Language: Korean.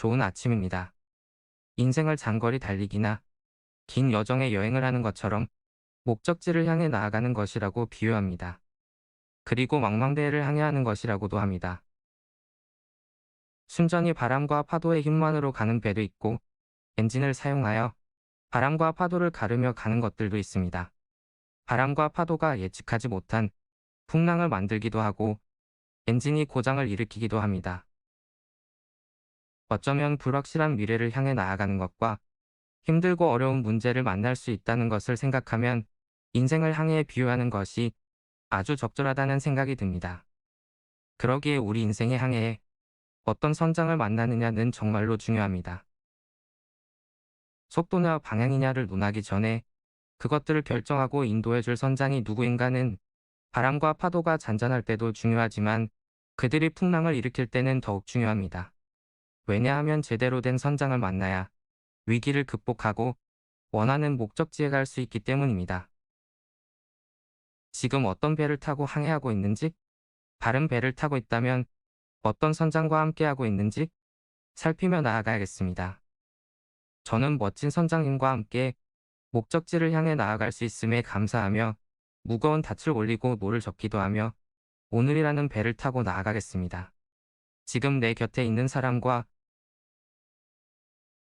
좋은 아침입니다. 인생을 장거리 달리기나 긴 여정의 여행을 하는 것처럼 목적지를 향해 나아가는 것이라고 비유합니다. 그리고 망망대해를 향해 하는 것이라고도 합니다. 순전히 바람과 파도의 힘만으로 가는 배도 있고 엔진을 사용하여 바람과 파도를 가르며 가는 것들도 있습니다. 바람과 파도가 예측하지 못한 풍랑을 만들기도 하고 엔진이 고장을 일으키기도 합니다. 어쩌면 불확실한 미래를 향해 나아가는 것과 힘들고 어려운 문제를 만날 수 있다는 것을 생각하면 인생을 향해 비유하는 것이 아주 적절하다는 생각이 듭니다. 그러기에 우리 인생의 항해에 어떤 선장을 만나느냐는 정말로 중요합니다. 속도나 방향이냐를 논하기 전에 그것들을 결정하고 인도해줄 선장이 누구인가는 바람과 파도가 잔잔할 때도 중요하지만 그들이 풍랑을 일으킬 때는 더욱 중요합니다. 왜냐하면 제대로 된 선장을 만나야 위기를 극복하고 원하는 목적지에 갈 수 있기 때문입니다. 지금 어떤 배를 타고 항해하고 있는지, 다른 배를 타고 있다면 어떤 선장과 함께하고 있는지 살피며 나아가야겠습니다. 저는 멋진 선장님과 함께 목적지를 향해 나아갈 수 있음에 감사하며 무거운 닻을 올리고 노를 젓기도 하며 오늘이라는 배를 타고 나아가겠습니다. 지금 내 곁에 있는 사람과